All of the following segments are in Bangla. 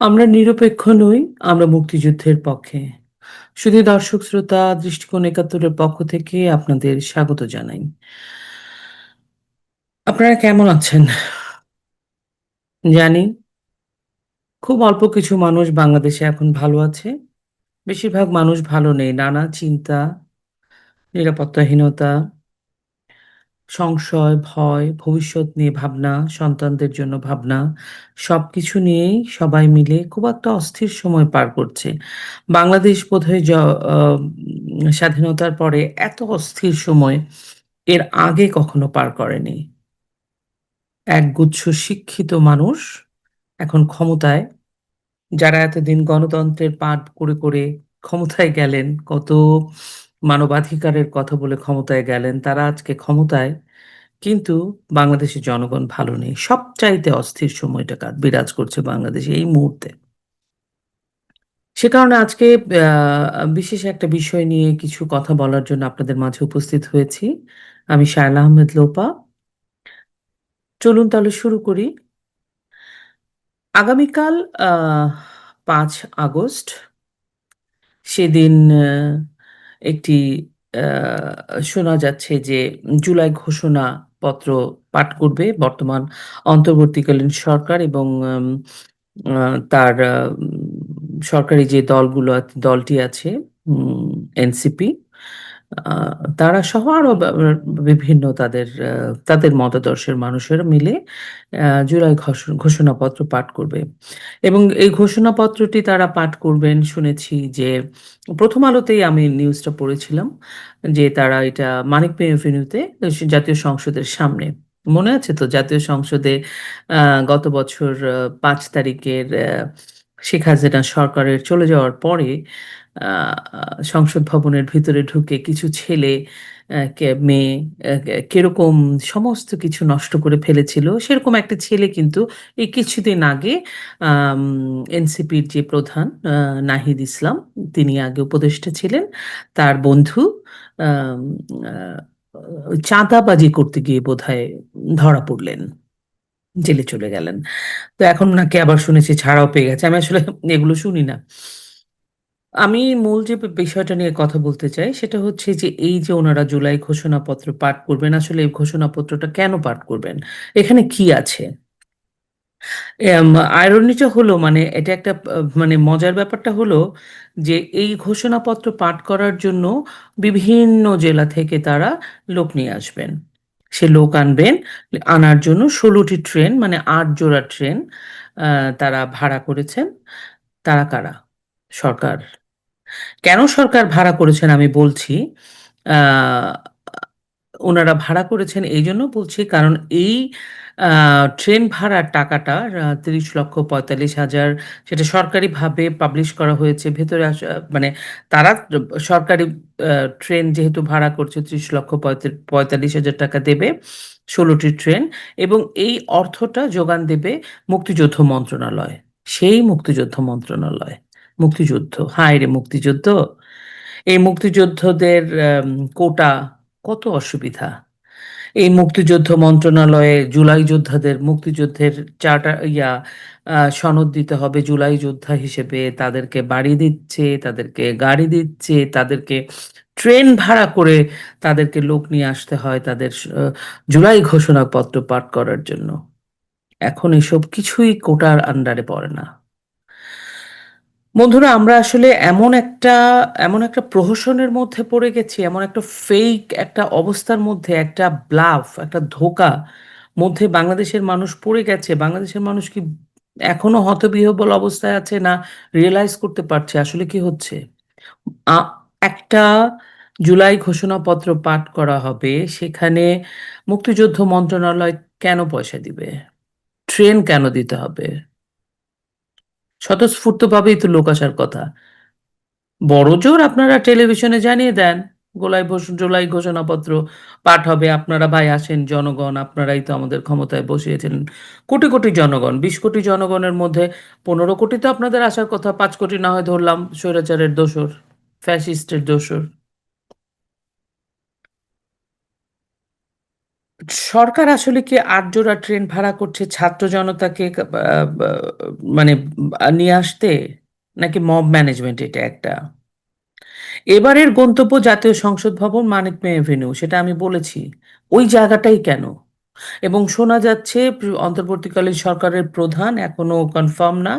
আমরা নিরপেক্ষ নই, আমরা মুক্তিযুদ্ধের পক্ষে। শুধু দর্শক শ্রোতা দৃষ্টিকোণ একাত্তরের পক্ষ থেকে আপনাদের স্বাগত জানাই। আপনারা কেমন আছেন? জানি খুব অল্প কিছু মানুষ বাংলাদেশে এখন ভালো আছে। বেশিরভাগ মানুষ ভালো নেই। নানা চিন্তা, নিরাপত্তাহীনতা, সংশয়, ভয়, ভবিষ্যৎ নিয়ে ভাবনা, সন্তানদের জন্য ভাবনা, সবকিছু নিয়েই সবাই মিলে খুব একটা অস্থির সময় পার করছে। বাংলাদেশ বোধহয় জ স্বাধীনতার পরে এত অস্থির সময় এর আগে কখনো পার করেনি। একগুচ্ছ শিক্ষিত মানুষ এখন ক্ষমতায়। যারা এতদিন গণতন্ত্রের পাঠ করে, করে ক্ষমতায় গেলেন, কত মানবাধিকারের কথা বলে ক্ষমতায় গেলেন, তারা আজকে ক্ষমতায়। কিন্তু বাংলাদেশের জনগণ ভালো নেই। সবচাইতে অস্থির সময়টা কা বিরাজ করছে বাংলাদেশে এই মুহূর্তে। সে কারণে আজকে বিশেষ একটা বিষয় নিয়ে কিছু কথা বলার জন্য আপনাদের মাঝে উপস্থিত হয়েছি। আমি শায়লা আহমেদ লোপা। চলুন তাহলে শুরু করি। আগামীকাল ৫ আগস্ট সেদিন একটি শোনা যাচ্ছে যে জুলাই ঘোষণাপত্র পাঠ করবে বর্তমান অন্তর্বর্তীকালীন সরকার এবং তার সরকারি যে দলগুলো দলটি আছে এনসিপি তারা সহ আরও বিভিন্ন তাদের তাদের মতাদর্শের মানুষেরা মিলে জুলাই ঘোষ, ঘোষণাপত্র পাঠ করবে। এবং এই ঘোষণাপত্রটি তারা পাঠ করবেন, শুনেছি যে প্রথম আলোতেই আমি নিউজটা পড়েছিলাম যে তারা এটা মানিক মে এভিনিউতে জাতীয় সংসদের সামনে। মনে আছে তো জাতীয় সংসদে গত বছর ৫ তারিখের শেখ হাসিনা সরকারের চলে যাওয়ার পরে সংসদ ভবনের ভিতরে ঢুকে কিছু ছেলে মেয়ে কীরকম সমস্ত কিছু নষ্ট করে ফেলেছিল। সেরকম একটা ছেলে কিন্তু এই কিছুদিন আগে এনসিপির যে প্রধান নাহিদ ইসলাম, তিনি আগে উপদেষ্টা ছিলেন। তার বন্ধু চাঁদাবাজি করতে গিয়ে বোধহয় ধরা পড়লেন। জেলে চলে গেলেন। তো এখন নাকি আবার শুনেছি, ছাড়াও পেয়ে গেছে। আমি আসলে এগুলো শুনি না। আমি মূল যে বিষয়টা নিয়ে কথা বলতে চাই সেটা হচ্ছে যে এই যে ওনারা জুলাই ঘোষণাপত্র পাঠ করবেন, আসলে এই ঘোষণাপত্রটা কেন পাঠ করবেন? এখানে কি আছে? এম irony টা হলো মানে এটা একটা মানে মজার ব্যাপারটা হলো যে এই ঘোষণাপত্র পাঠ করার জন্য বিভিন্ন জেলা থেকে তারা লোক নিয়ে আসবেন। সে লোক আনবেন, আনার জন্য ষোলোটি ট্রেন মানে আট জোড়া ট্রেন তারা ভাড়া করেছেন। তারা কারা? সরকার। কেন সরকার ভাড়া করেছেন আমি বলছি। আ উনারা ভাড়া করেছেন এই জন্য বলছি কারণ এই ট্রেন ভাড়ার টাকাটা তিরিশ লক্ষ পঁয়তাল্লিশ হাজার সেটা সরকারিভাবে পাবলিশ করা হয়েছে। ভেতরে আসা মানে তারা সরকারি ট্রেন যেহেতু ভাড়া করছে ত্রিশ লক্ষ পঁয়তাল্লিশ হাজার টাকা দেবে ষোলোটি ট্রেন এবং এই অর্থটা যোগান দেবে মুক্তিযুদ্ধ মন্ত্রণালয়। সেই মুক্তিযুদ্ধ মন্ত্রণালয়। মুক্তিযুদ্ধ। হায় রে মুক্তিযুদ্ধ! এই মুক্তিযোদ্ধদের কোটা কত অসুবিধা। এই মুক্তিযুদ্ধ মন্ত্রণালয়ে জুলাই যোদ্ধাদের মুক্তিযুদ্ধের চার্টার ইয়া সনদ দিতে হবে জুলাই যোদ্ধা হিসেবে। তাদেরকে বাড়ি দিচ্ছে, তাদেরকে গাড়ি দিচ্ছে, তাদেরকে ট্রেন ভাড়া করে তাদেরকে লোক নিয়ে আসতে হয় তাদের জুলাই ঘোষণাপত্র পাঠ করার জন্য। এখন এসব কিছুই কোটার আন্ডারে পড়ে না। বন্ধুরা আমরা আসলে এমন একটা এমন একটা প্রহসনের মধ্যে পড়ে গেছি, এমন একটা ফেক একটা অবস্থার মধ্যে একটা ব্লাফ, একটা ধোঁকা মধ্যে বাংলাদেশের মানুষ পড়ে গেছে। বাংলাদেশের মানুষ কি এখনও হতবিহ্বল অবস্থায় আছে না রিয়েলাইজ করতে পারছে আসলে কি হচ্ছে? একটা জুলাই ঘোষণাপত্র পাঠ করা হবে। সেখানে মুক্তিযুদ্ধ মন্ত্রণালয় কেন পয়সা দিবে? ট্রেন কেন দিতে হবে? স্বতঃস্ফূর্তভাবেই তো লোক আসার কথা। বড়জোর আপনারা টেলিভিশনে জানিয়ে দেন, গোলাই জোলাই ঘোষণাপত্র পাঠ হবে। আপনারা ভাই আসেন জনগণ, আপনারাই তো আমাদের ক্ষমতায় বসিয়েছিলেন কোটি, কোটি জনগণ, ২০ কোটি জনগণের মধ্যে ১৫ কোটি তো আপনাদের আসার কথা। পাঁচ কোটি না হয় ধরলাম স্বৈরাচারের দোসর, ফ্যাসিস্টের দোসর। সরকার আসলে কি আটজোড়া ট্রেন ভাড়া করছে? ছাত্র জনতাকে মানে নিয়ে আসতে? নাকি মব ম্যানেজমেন্ট এটা একটা? এবারের গন্তব্য জাতীয় সংসদ ভবন মানিক মে এভিনিউ, সেটা আমি বলেছি। ওই জায়গাটাই কেন? এবং শোনা যাচ্ছে অন্তর্বর্তীকালীন সরকারের প্রধান এখনও কনফার্ম না,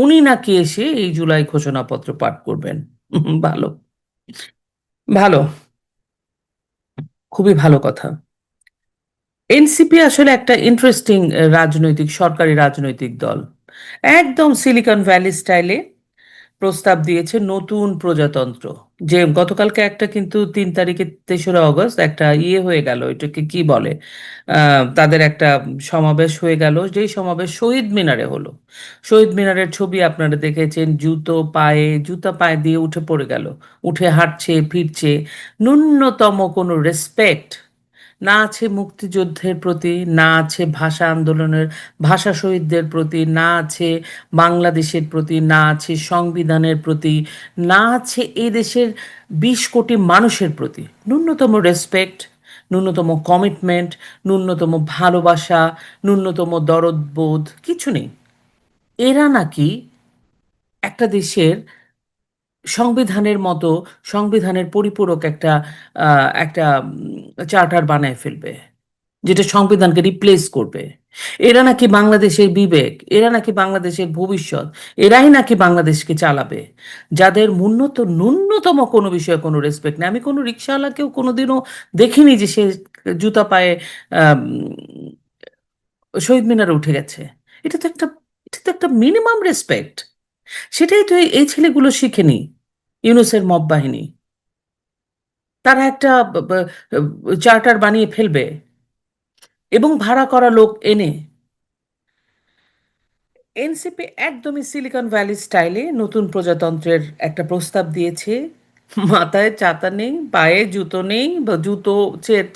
উনি নাকি এসে এই জুলাই ঘোষণাপত্র পাঠ করবেন। ভালো। ভালো। খুবই ভালো কথা। এনসিপি আসলে একটা ইন্টারেস্টিং রাজনৈতিক, সরকারি রাজনৈতিক দল। একদম সিলিকন ভ্যালি স্টাইলে প্রস্তাব দিয়েছে নতুন প্রজাতন্ত্র। যে গতকালকে একটা কিন্তু তিন তারিখে তেসরা অগস্ট একটা ইয়ে হয়ে গেল, এটাকে কি বলে? তাদের একটা সমাবেশ হয়ে গেল, যেই সমাবেশ শহীদ মিনারে হলো। শহীদ মিনারের ছবি আপনারা দেখেছেন, জুতো, পায়ে, জুতা পায়ে দিয়ে উঠে পড়ে গেল। উঠে হাঁটছে, ফিরছে। ন্যূনতম কোনো রেসপেক্ট না আছে মুক্তিযুদ্ধের প্রতি, না আছে ভাষা আন্দোলনের, ভাষা শহীদদের প্রতি, না আছে বাংলাদেশের প্রতি, না আছে সংবিধানের প্রতি, না আছে এই দেশের বিশ কোটি মানুষের প্রতি। ন্যূনতম রেসপেক্ট ন্যূনতম কমিটমেন্ট ন্যূনতম ভালোবাসা, ন্যূনতম দরদবোধ কিছু নেই। এরা নাকি একটা দেশের সংবিধানের মতো সংবিধানের পরিপূরক একটা একটা চার্টার বানায় ফেলবে, যেটা সংবিধানকে রিপ্লেস করবে। এরা নাকি বাংলাদেশের বিবেক, এরা নাকি বাংলাদেশের ভবিষ্যৎ, এরাই নাকি বাংলাদেশকে চালাবে। যাদের ন্যূনত, ন্যূনতম কোনো বিষয়ে কোনো রেসপেক্ট নেই। আমি কোনো রিক্সাওয়ালাকেও কোনোদিনও দেখিনি যে সে জুতা পায়ে শহীদ মিনারে উঠে গেছে। এটা তো একটা, এটা তো একটা মিনিমাম রেসপেক্ট সেটাই তো এই ছেলেগুলো শিখেনি। ইউনুসের মব বাহিনী। তারা একটা চার্টার বানিয়ে ফেলবে এবং ভাড়া করা লোক এনে। এনসিপি একদমই সিলিকন ভ্যালি স্টাইলে নতুন প্রজাতন্ত্রের একটা প্রস্তাব দিয়েছে। মাথায় ছাতা নেই, পায়ে জুতো নেই, বা জুতো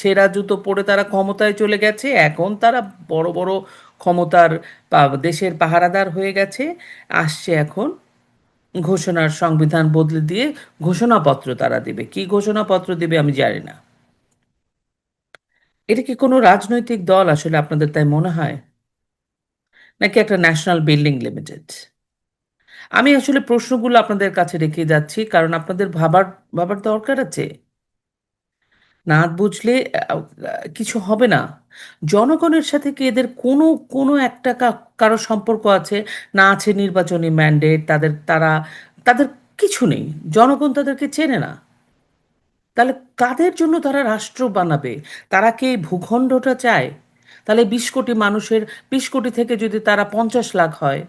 ছেঁড়া জুতো পরে তারা ক্ষমতায় চলে গেছে। এখন তারা বড় বড় ক্ষমতার দেশের পাহারাদার হয়ে গেছে। আসছে এখন ঘোষণার সংবিধান বদলে দিয়ে ঘোষণাপত্র তারা দেবে। কি ঘোষণাপত্র দেবে আমি জানি না। এটা কি কোনো রাজনৈতিক দল আসলে আপনাদের তাই মনে হয়? নাকি একটা ন্যাশনাল বিল্ডিং লিমিটেড? আমি আসলে প্রশ্নগুলো আপনাদের কাছে রেখে যাচ্ছি, কারণ আপনাদের ভাবার ভাবার দরকার আছে। না বুঝলে কিছু হবে না। জনগণের সাথে কি এদের কোনো কোনো একটা কারও সম্পর্ক আছে? না আছে নির্বাচনী ম্যান্ডেট তাদের, তারা, তাদের কিছু নেই। জনগণ তাদেরকে চেনে না। তাহলে কাদের জন্য তারা রাষ্ট্র বানাবে? তারা কি ভূখণ্ডটা চায়? তাহলে বিশ কোটি মানুষের, বিশ কোটি থেকে যদি তারা পঞ্চাশ লাখ হয়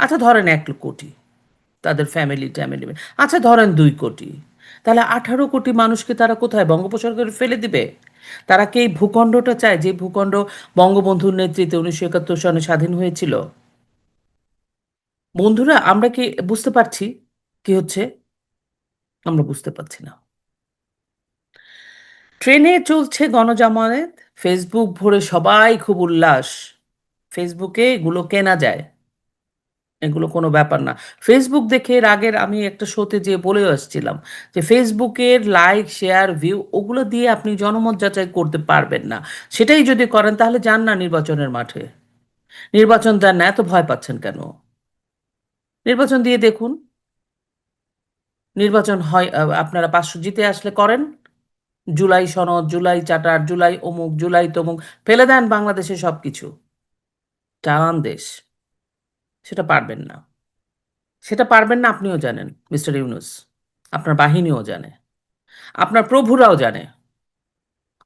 আচ্ছা ধরেন এক কোটি, তাদের ফ্যামিলি ট্যামিলি আচ্ছা ধরেন দুই কোটি, তাহলে আঠারো কোটি মানুষকে তারা কোথায়? বঙ্গোপসাগরে ফেলে দিবে? তারা কি এই ভূখণ্ডটা চায় যে ভূখণ্ড বঙ্গবন্ধুর নেতৃত্বে উনিশশো একাত্তর সনে স্বাধীন হয়েছিল? বন্ধুরা, আমরা কি বুঝতে পারছি? কি হচ্ছে? আমরা বুঝতে পারছি না। ট্রেনে চলছে গণজামায়াত, ফেসবুক ভরে সবাই খুব উল্লাস। ফেসবুকে এগুলো কেনা যায়। এগুলো কোনো ব্যাপার না। ফেসবুক দেখে এর আগের আমি একটা শোতে যে বলে আসছিলাম যে ফেসবুকের লাইক শেয়ার ভিউ ওগুলো দিয়ে আপনি জনমত যাচাই করতে পারবেন না। সেটাই যদি করেন তাহলে যান না নির্বাচনের মাঠে। নির্বাচন দেন না, এত ভয় পাচ্ছেন কেন? নির্বাচন দিয়ে দেখুন। নির্বাচন হয় আপনারা পাঁচশো জিতে আসলে করেন। জুলাই সনদ, জুলাই চার্টার জুলাই অমুক, জুলাই তমুক, ফেলে দেন বাংলাদেশে সবকিছু। চালান দেশ। সেটা পারবেন না। সেটা পারবেন না আপনিও জানেন, মিস্টার ইউনুস। আপনার বাহিনীও জানে। আপনার প্রভুরাও জানে।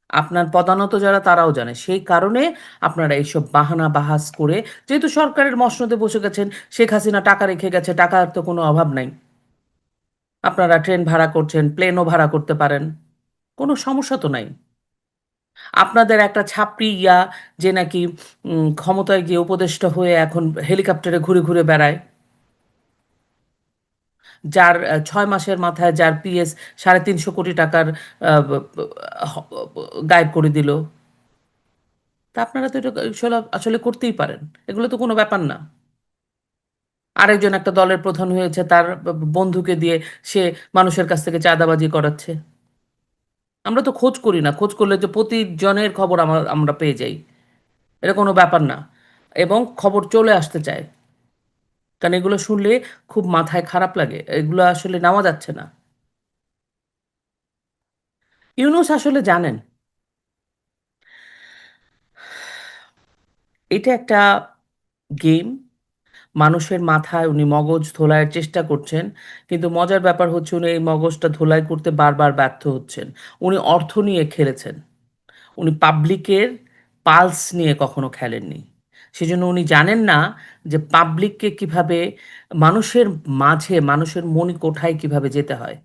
আপনার পদানত যারা, তারাও জানে। সেই কারণে আপনারা এইসব বাহানা বাহাস করে, যেহেতু সরকারের মসনদে বসে গেছেন, শেখ হাসিনা টাকা রেখে গেছে, টাকার তো কোনো অভাব নাই। আপনারা ট্রেন ভাড়া করছেন, প্লেনও ভাড়া করতে পারেন। কোনো সমস্যা তো নাই। আপনাদের একটা ছাপড়ি ইয়া যে নাকি ক্ষমতায় গিয়ে উপদেষ্টা হয়ে এখন হেলিকপ্টারে ঘুরে ঘুরে বেড়ায়। যার ছয় মাসের মাথায় যার পিএস সাড়ে তিনশো কোটি টাকার গায়েব করে দিল। তা আপনারা তো এটা আসলে করতেই পারেন। এগুলো তো কোনো ব্যাপার না। আরেকজন একটা দলের প্রধান হয়েছে, তার বন্ধুকে দিয়ে সে মানুষের কাছ থেকে চাঁদাবাজি করাচ্ছে। আমরা তো খোঁজ করি না। খোঁজ করলে যে প্রতিজনের খবর আমরা আমরা পেয়ে যাই। এটা কোনো ব্যাপার না। এবং খবর চলে আসতে চায়। কারণ এগুলো শুনলে খুব মাথায় খারাপ লাগে। এগুলো আসলে নেওয়া যাচ্ছে না। ইউনুস আসলে জানেন। এটা একটা গেম। মানুষের মাথায় উনি মগজ ধোলাইয়ের চেষ্টা করছেন, কিন্তু মজার ব্যাপার হচ্ছে উনি এই মগজটা ধোলাই করতে বারবার ব্যর্থ হচ্ছেন। উনি অর্থ নিয়ে খেলেছেন। উনি পাবলিকের পালস নিয়ে কখনো খেলেননি। সেজন্য উনি জানেন না যে পাবলিককে কীভাবে মানুষের মাঝে, মানুষের মনি কোঠায় কীভাবে যেতে হয়।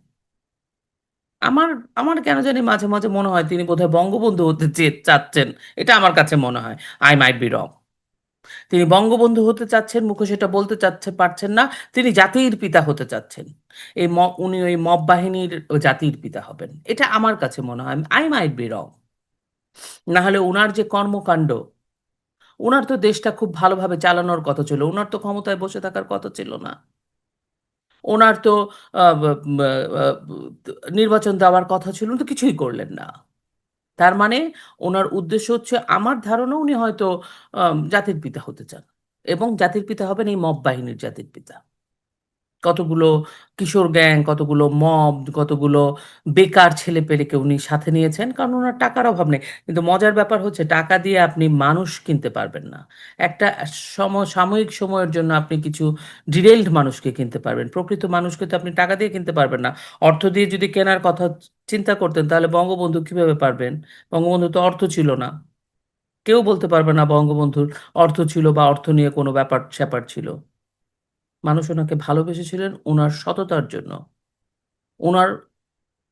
আমার আমার কেন জানি মাঝে মাঝে মনে হয় তিনি বোধহয় বঙ্গবন্ধু হতে চাচ্ছেন, এটা আমার কাছে মনে হয়। আই মাইট বি রং তিনি বঙ্গবন্ধু হতে চাচ্ছেন মুখে সেটা বলতে চাচ্ছে, পারছেন না, তিনি জাতির পিতা হতে চাচ্ছেন। এই উনি ওই মব বাহিনীর জাতির পিতা হবেন। এটা আমার কাছে মনে হয় আই মাইট বি রং না হলে ওনার যে কর্মকাণ্ড ওনার তো দেশটা খুব ভালোভাবে চালানোর কথা ছিল ওনার তো ক্ষমতায় বসে থাকার কথা ছিল না। ওনার তো নির্বাচন দেওয়ার কথা ছিল তো কিছুই করলেন না। তার মানে ওনার উদ্দেশ্য হচ্ছে, আমার ধারণা উনি হয়তো জাতির পিতা হতে চান এবং জাতির পিতা হবেন এই মব বাহিনীর জাতির পিতা। কতগুলো কিশোর গ্যাং, কতগুলো মব, কতগুলো বেকার ছেলে পেলেকে উনি সাথে নিয়েছেন, কারণ ওনার টাকার অভাব নেই। কিন্তু মজার ব্যাপার হচ্ছে, টাকা দিয়ে আপনি মানুষ কিনতে পারবেন না। একটা সম, সাময়িক সময়ের জন্য আপনি কিছু ডিরেইলড মানুষকে কিনতে পারবেন। প্রকৃত মানুষকে তো আপনি টাকা দিয়ে কিনতে পারবেন না। অর্থ দিয়ে যদি কেনার কথা চিন্তা করতেন, তাহলে বঙ্গবন্ধু কীভাবে পারবেন? বঙ্গবন্ধু তো অর্থ ছিল না। কেউ বলতে পারবে না বঙ্গবন্ধুর অর্থ ছিল বা অর্থ নিয়ে কোনো ব্যাপার স্যাপার ছিল। মানুষ ওনাকে ভালোবেসেছিলেন ওনার সততার জন্য, ওনার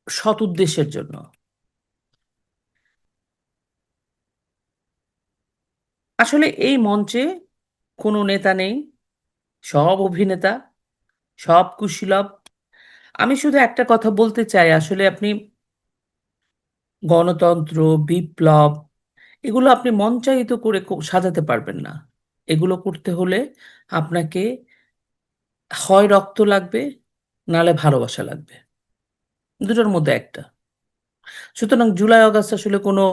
সৎ উদ্দেশ্যের জন্য। আসলে এই মঞ্চে কোনো নেতা নেই, সব অভিনেতা, সব কুশীলব। আমি শুধু একটা কথা বলতে চাই, আসলে আপনি গণতন্ত্র, বিপ্লব, এগুলো আপনি মঞ্চায়িত করে সাজাতে পারবেন না। এগুলো করতে হলে আপনাকে হয় রক্ত লাগবে নালে ভালোবাসা লাগবে। দুটোর মধ্যে একটা। সুতরাং জুলাই, অগাস্ট আসলে কোনো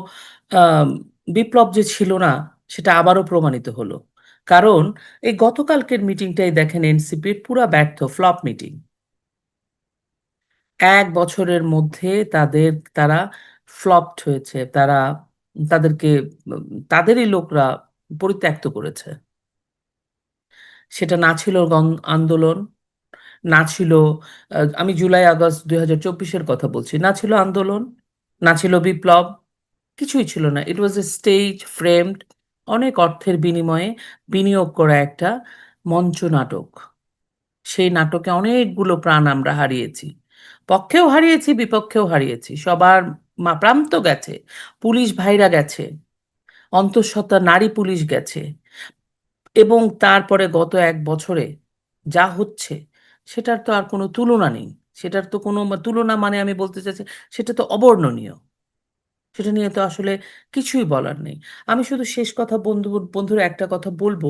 বিপ্লব যে ছিল না, সেটা আবারও প্রমাণিত হলো। কারণ এই গতকালকের মিটিংটাই দেখেন এনসিপির পুরা ব্যর্থ ফ্লপ মিটিং। এক বছরের মধ্যে তাদের, তারা ফ্লপড হয়েছে। তারা, তাদেরকে, তাদেরই লোকরা পরিত্যক্ত করেছে। সেটা না ছিল আন্দোলন, না ছিল আমি জুলাই আগস্ট দুই হাজার চব্বিশের কথা বলছি, না ছিল আন্দোলন, না ছিল বিপ্লব, কিছুই ছিল না। ইট ওয়াজ এ স্টেজ ফ্রেমড অনেক অর্থের বিনিময়ে বিনিয়োগ করা একটা মঞ্চ নাটক। সেই নাটকে অনেকগুলো প্রাণ আমরা হারিয়েছি। পক্ষেও হারিয়েছি, বিপক্ষেও হারিয়েছি। সবার মা- প্রাণ তো গেছে, পুলিশ ভাইরা গেছে, অন্তঃসত্ত্বা নারী পুলিশ গেছে। এবং তারপরে গত এক বছরে যা হচ্ছে, সেটার তো আর কোনো তুলনা নেই। সেটার তো কোনো তুলনা মানে আমি বলতে চাইছি, সেটা তো অবর্ণনীয়। সেটা নিয়ে তো আসলে কিছুই বলার নেই। আমি শুধু শেষ কথা বন্ধু, বন্ধুর একটা কথা বলব,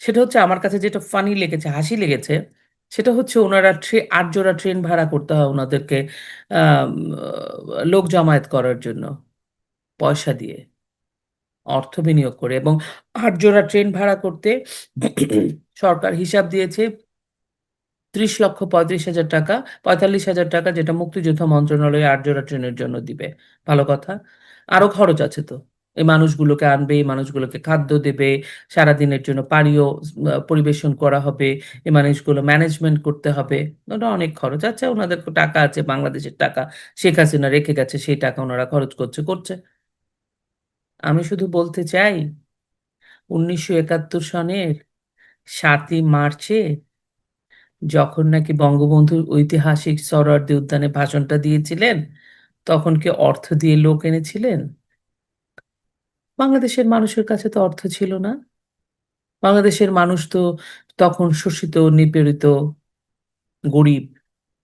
সেটা হচ্ছে আমার কাছে যেটা ফানি লেগেছে, হাসি লেগেছে, সেটা হচ্ছে ওনারা ট্রে, আট জোড়া ট্রেন ভাড়া করতে হয় ওনাদেরকে লোক জমায়েত করার জন্য, পয়সা দিয়ে। অর্থ বিনিয়োগ করে এবং আট জোড়া ট্রেন ভাড়া করতে সরকার হিসাব দিয়েছে ত্রিশ লক্ষ পঁয়ত্রিশ হাজার টাকা, পঁয়তাল্লিশ হাজার টাকা যেটা মুক্তিযোদ্ধা মন্ত্রণালয়ে আট জোড়া ট্রেনের জন্য দিবে। ভালো কথা। আরও খরচ আছে তো। এই মানুষগুলোকে আনবে, এই মানুষগুলোকে খাদ্য দেবে, সারাদিনের জন্য পানীয় পরিবেশন করা হবে, এই মানুষগুলো ম্যানেজমেন্ট করতে হবে। ওটা অনেক খরচ। আচ্ছা ওনাদের টাকা আছে, বাংলাদেশের টাকা। শেখ হাসিনা রেখে গেছে, সেই টাকা ওনারা খরচ করছে করছে। আমি শুধু বলতে চাই, উনিশশো একাত্তর সনের সাতই মার্চে যখন নাকি বঙ্গবন্ধুর ঐতিহাসিক সরোয়ার্দী উদ্যানে ভাষণটা দিয়েছিলেন, তখন কি অর্থ দিয়ে লোক এনেছিলেন? বাংলাদেশের মানুষের কাছে তো অর্থ ছিল না। বাংলাদেশের মানুষ তো তখন শোষিত, নিপীড়িত, গরিব,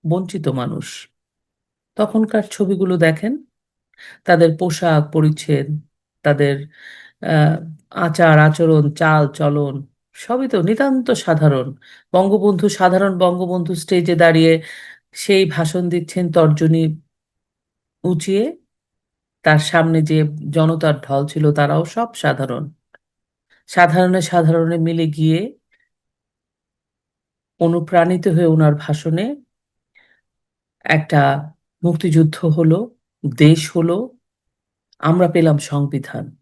বঞ্চিত মানুষ। তখনকার ছবিগুলো দেখেন, তাদের পোশাক, পরিচ্ছদ তাদের আচার, আচরণ, চাল, চলন, সবই তো নিতান্ত সাধারণ। বঙ্গবন্ধু সাধারণ বঙ্গবন্ধু স্টেজে দাঁড়িয়ে সেই ভাষণ দিচ্ছেন তর্জনী উঁচিয়ে। তার সামনে যে জনতার ঢল ছিল তারাও সব সাধারণ। সাধারণে সাধারণে মিলে গিয়ে অনুপ্রাণিত হয়ে ওনার ভাষণে একটা মুক্তিযুদ্ধ হলো, দেশ হলো আমরা পেলাম সংবিধান,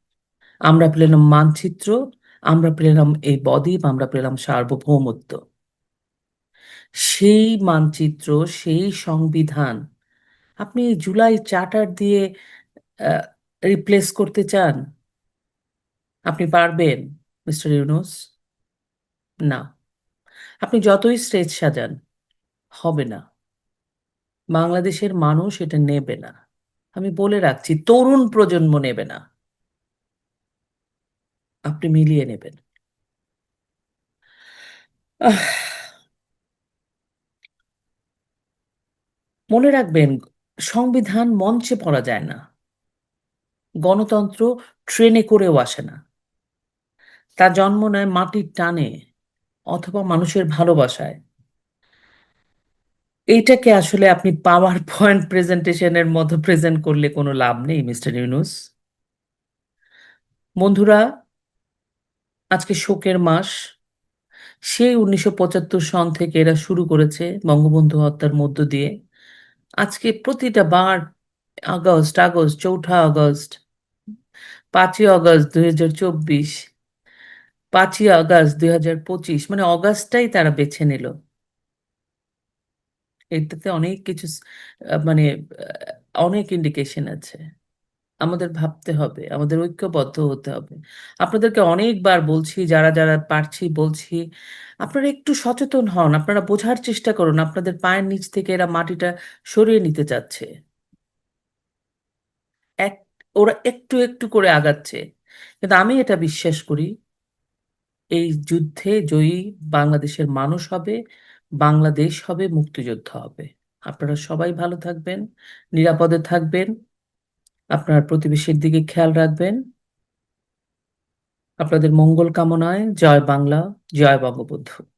আমরা পেলাম মানচিত্র, আমরা পেলাম এই বদ্বীপ আমরা পেলাম সার্বভৌমত্ব। সেই মানচিত্র, সেই সংবিধান আপনি জুলাই চার্টার দিয়ে রিপ্লেস করতে চান? আপনি পারবেন, মিস্টার ইউনুস? না। আপনি যতই স্টেজ সাজান, হবে না। বাংলাদেশের মানুষ এটা নেবে না। আমি বলে রাখছি, তরুণ প্রজন্ম নেবে না। আপনি মিলিয়ে নেবেন। মনে রাখবেন, সংবিধান মঞ্চে পড়া যায় না। গণতন্ত্র ট্রেনে করেও আসে না। তা জন্ম নেয় মাটির টানে অথবা মানুষের ভালোবাসায়। এইটাকে আসলে আপনি পাওয়ার পয়েন্ট প্রেজেন্টেশনের মতো প্রেজেন্ট করলে কোনো লাভ নেই, মিস্টার ইউনুস। বন্ধুরা, আজকে শোকের মাস। সেই উনিশশো পঁচাত্তর সন থেকে এরা শুরু করেছে বঙ্গবন্ধু হত্যার মধ্য দিয়ে। আজকে প্রতিটা বার আগস্ট আগস্ট, চৌঠা আগস্ট, পাঁচই আগস্ট দুই হাজার চব্বিশ, পাঁচই আগস্ট দুই হাজার পঁচিশ মানে অগাস্টটাই তারা বেছে নিল। এটাতে অনেক কিছু মানে অনেক ইন্ডিকেশন আছে। আমাদের ভাবতে হবে, আমাদের ঐক্যবদ্ধ হতে হবে। আপনাদেরকে অনেকবার বলছি, যারা যারা পারছি বলছি, আপনারা একটু সচেতন হন, আপনারা বোঝার চেষ্টা করুন, আপনাদের পায়ের নিচ থেকে এরা মাটিটা সরিয়ে নিতে চাচ্ছে। এক, ওরা একটু একটু করে আগাচ্ছে। কিন্তু আমি এটা বিশ্বাস করি, এই যুদ্ধে জয়ী বাংলাদেশের মানুষ হবে বাংলাদেশ হবে মুক্তিযুদ্ধ হবে। আপনারা সবাই ভালো থাকবেন, নিরাপদে থাকবেন, আপনার প্রতিবেশীর দিকে খেয়াল রাখবেন। আপনাদের মঙ্গল কামনায় জয় বাংলা, জয় বঙ্গবন্ধু।